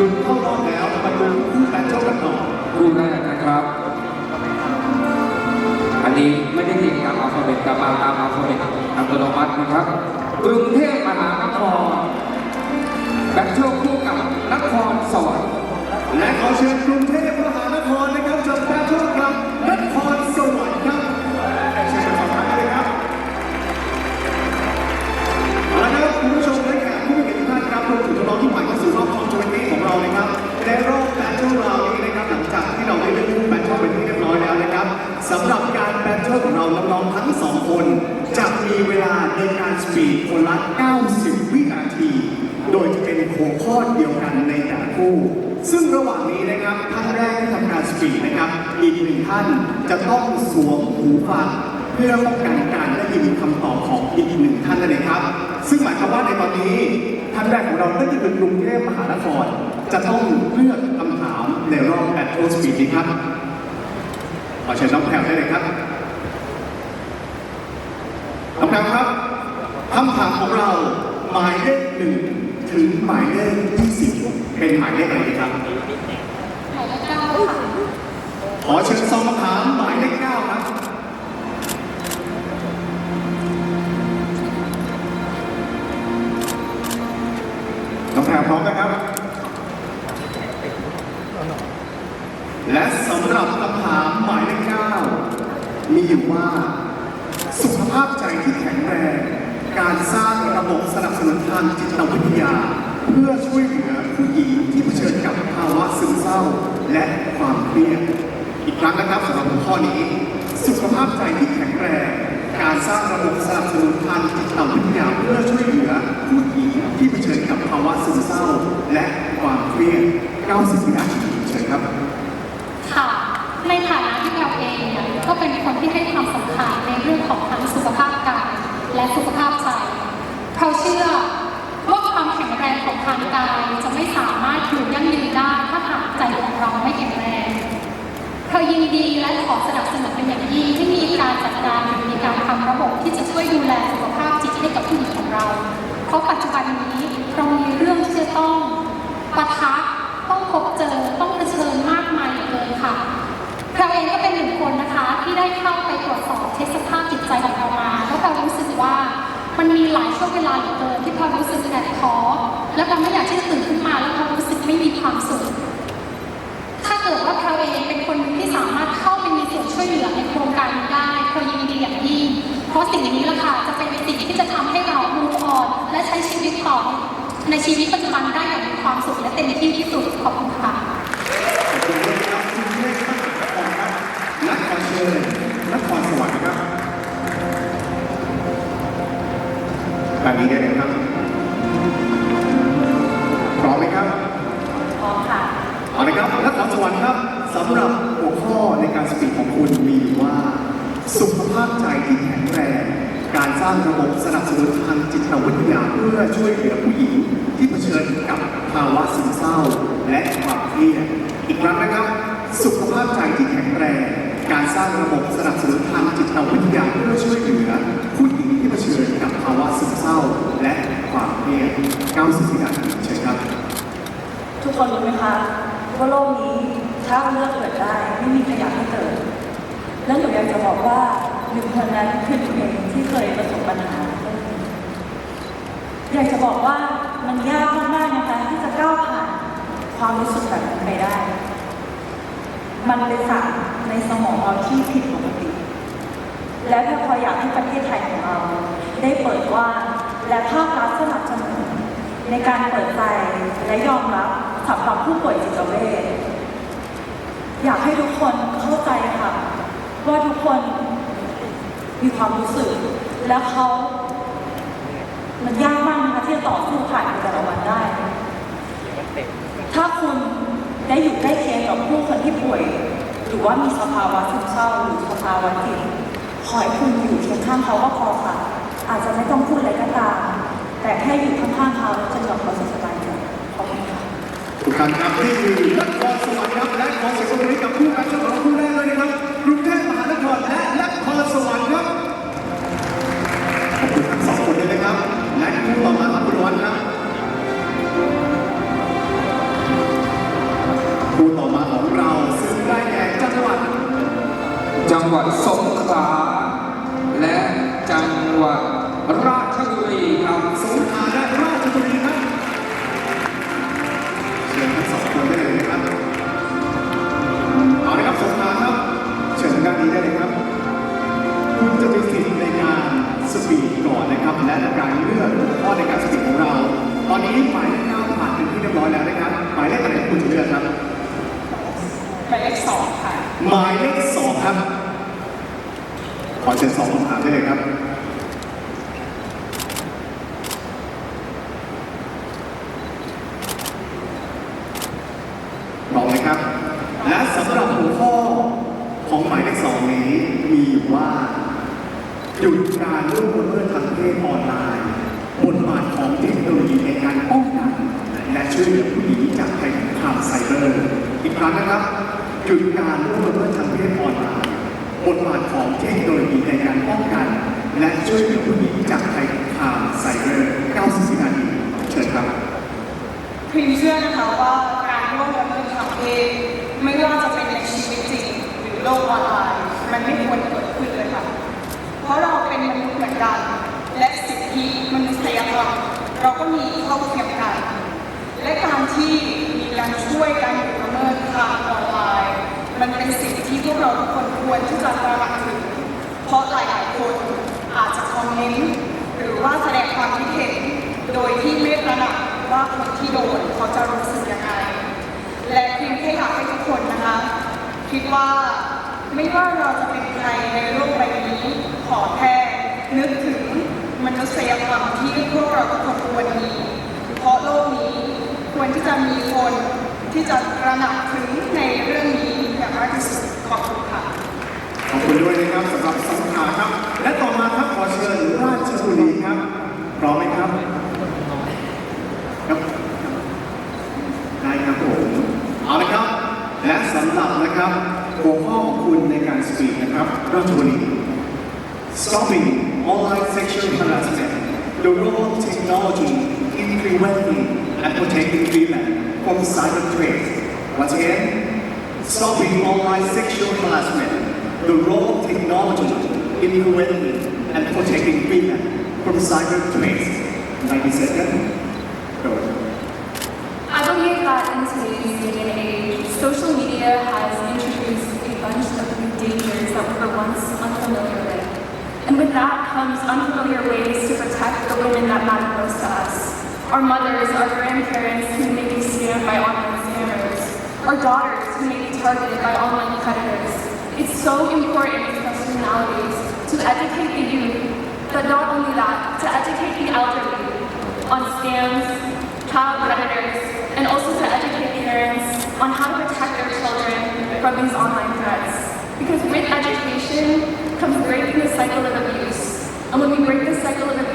ลุ้นเข้ารอบแล้วมาดูคู่แบทเทิลกันต่อคู่แรกนะครับ อันนี้ไม่ได้เรียงตามอัลฟาเบตแต่มาตามอัลฟาเบตอัตโนมัตินะครับ กรุงเทพมหานครแบทเทิลคู่กับนครสวรรค์และขอเชิญกรุงเทพมหานครนะครับจะแบทเทิล เป็นหัวข้อเดียวกันในแต่ละคู่ ซึ่งระหว่างนี้นะครับท่านแรกที่ทำการสปีดนะครับ อีกหนึ่งท่านจะต้องสวมหูฟังเพื่อป้องกันการได้ยินคำตอบของอีกหนึ่งท่านนั่นเองครับ ซึ่งหมายความว่าในตอนนี้ท่านแรกของเราก็จะเป็นกรุงเทพมหานครจะต้องเลือกคำถามในรอบแบทเทิลสปีดนี้ครับขอเชิญน้องแพรวได้เลยครับน้องแพรวครับคำถามของเราหมายเลขหนึ่ง ถึงหมายเลขยี่สิบเป็นหมายเลขอะไรดีครับ หมายเลขเก้าค่ะขอเชิญซองคำถามหมายเลขเก้าครับ น้องแพรพร้อมนะครับ และสำหรับคำถามหมายเลขเก้ามีอยู่ว่า สุขภาพใจที่แข็งแรง การสร้างระบบสนับสนุนทางจิตวิทยา เพื่อช่วยเหลือผู้หญิงที่เผชิญกับภาวะซึมเศร้าและความเครียด อีกครั้งนะครับสำหรับหัวข้อนี้ สุขภาพใจที่แข็งแรงการสร้างระบบสนับสนุนทางจิตวิทยาเพื่อช่วยเหลือผู้หญิงที่เผชิญกับภาวะซึมเศร้า และความเครียด 90วินาทีเชิญครับ ค่ะ ในฐานะที่เราเองเนี่ยก็เป็นคนที่ให้ความสำคัญในเรื่องของทั้งสุขภาพกาย และสุขภาพใจเราเชื่อว่าความแข็งแรงของทางกายจะไม่สามารถอยู่ยั่งยืนได้ถ้าหากใจของเราไม่แข็งแรงเรายินดีและขอสนับสนุนเป็นอย่างยิ่งที่มีการจัดการ มันมีหลายช่วงเวลาเหลือเกินที่เรารู้สึกแต่ท้อและเราไม่อยากที่จะตื่นขึ้นมาแล้วเรารู้สึกไม่มีความสุขถ้าเกิดว่าเราเองเป็นคนที่สามารถเข้าไปมีส่วนช่วยเหลือในโครงการนี้ได้เรายินดีอย่างยิ่งเพราะสิ่งนี้แหละค่ะจะเป็นสิ่งที่จะทำให้เรามูฟออนและใช้ชีวิตต่อในชีวิตปัจจุบันได้อย่างมีความสุขและเต็มที่ที่สุดขอบคุณค่ะ พื่อช่วยเหลือผู้หญิงที่เผชิญกับภาวะซึมเศร้า และความเครียดอีกครั้งนะครับ สุขภาพใจที่แข็งแรง การสร้างระบบสนับสนุนทางจิตวิทยาเพื่อช่วยเหลือ ผู้หญิงที่เผชิญกับภาวะซึมเศร้า และความเครียด90วินาทีเชิญครับ ทุกคนรู้ไหมคะว่าโลกนี้ถ้าเลือกเกิดได้ไม่มีใครอยากให้เกิด แล้วหนูอยากจะบอกว่าหนึ่งคนนั้นคือหนูเองที่เคยประสบปัญหา อยากจะบอกว่ามันยากมากๆนะคะที่จะก้าวผ่านความรู้สึกแบบนั้นไปได้ มันเป็นสารในสมองเราที่ผิดปกติ และถ้าพออยากให้ประเทศไทยของเรา ได้เปิดกว่างและภาครัฐสนับสนุนในการเปิดใจและยอมรับสำหรับผู้ป่วยจิตเวชอยากให้ทุกคนเข้าใจค่ะ ว่าทุกคนมีความรู้สึก และเขามันยาก ต่อสู้ผ่านไปแต่ละวันได้ ถ้าคุณได้อยู่ใกล้เคียงกับผู้คนที่ป่วย หรือว่ามีสภาวะซึมเศร้าหรือสภาวะจิตขอให้คุณอยู่เคียงข้างเขาก็พอค่ะ อาจจะไม่ต้องพูดอะไรก็ตาม แต่แค่อยู่ข้างๆเขาจนกว่าเขาจะสบายใจขอบคุณค่ะทุกท่านครับนี่คือนครสวรรค์ครับและขอเสียงปรบมือให้กับผู้การเจ้าของคู่แรกเลยนะครับ ก่อนนะครับและการเลือกหัวข้อในการสปีดของเรา ตอนนี้หมายเลขเก้าผ่านเป็นที่เรียบร้อยแล้วนะครับ หมายเลขอะไรที่คุณจะเลือกครับ หมายเลขสองค่ะ หมายเลขสองครับ ขอเชิญสองคำถามได้เลยครับพร้อมไหมครับ และสำหรับหัวข้อของหมายเลขสองนี้มีอยู่ว่าหยุดการล่วงละเมิด ทางเพศออนไลน์บทบาทของเทคโนโลยีในการป้องกันและช่วยเหลือผู้หญิงจากภัยคุกคามไซเบอร์ อีกครั้งนะครับหยุดการล่วงละเมิดทางเพศออนไลน์บทบาทของเทคโนโลยีในการป้องกัน และช่วยเหลือผู้หญิงจากภัยคุกคามไซเบอร์90วินาทีเชิญครับพิมเชื่อนะคะว่าการร่วมละเมิดทางเพศไม่ว่าจะเป็นในชีวิตจริงหรือโลกออนไลน์มันไม่ควรเกิดขึ้นเลยค่ะ เพราะเราเป็นมนุษย์เหมือนกัน นุษยธรรมเราก็มีเท่าเทียมกันและการที่มีการช่วยกันอยู่ละเมิดทางออนไลน์ มันเป็นสิ่งที่พวกเราทุกคนควรที่จะระหนักถึงเพราะหลายๆคนอาจจะคอมเมนต์หรือว่าแสดงความคิดเห็น โดยที่ไม่ระหนักว่าคนที่โดนเขาจะรู้สึกยังไงและเพียงแค่อยากให้ทุกคนนะคะ คิดว่าไม่ว่าเราจะเป็นใครในโลกใบนี้ขอแค่นึกถึงม นุษยธรรมที่พวกเราทุกคนควรมีเพราะโลกนี้ควรที่จะมีคนที่จะระหนักถึงในเรื่องนี้อย่างมากที่สุดขอบคุณค่ะขอบคุณด้วยนะครับสำหรับสงขลาครับ และต่อมาครับขอเชิญราชบุรีครับพร้อมไหมครับครับได้ครับผมเอาละครับ และสำหรับนะครับหัวข้อของคุณในการสปีดนะครับราชบุรี Stopping online sexual harassment, the role of technology in preventing and protecting women from cyber threats. Once again, stopping online sexual harassment, the role of technology in preventing and protecting women from cyber threats. 90 seconds. Go. I believe that in today's day and age, social media has introduced a bunch of new dangers that were once unfamiliar. And with that comes unfamiliar ways to protect the women that matter most to us. Our mothers, our grandparents who may be scammed by online scammers, our daughters who may be targeted by online predators. It's so important, especially nowadays, to educate the youth, but not only that, to educate the elderly on scams, child predators, and also to educate parents on how to protect their children from these online threats. Because with education comes the cycle of abuse. And when we break the cycle of abuse,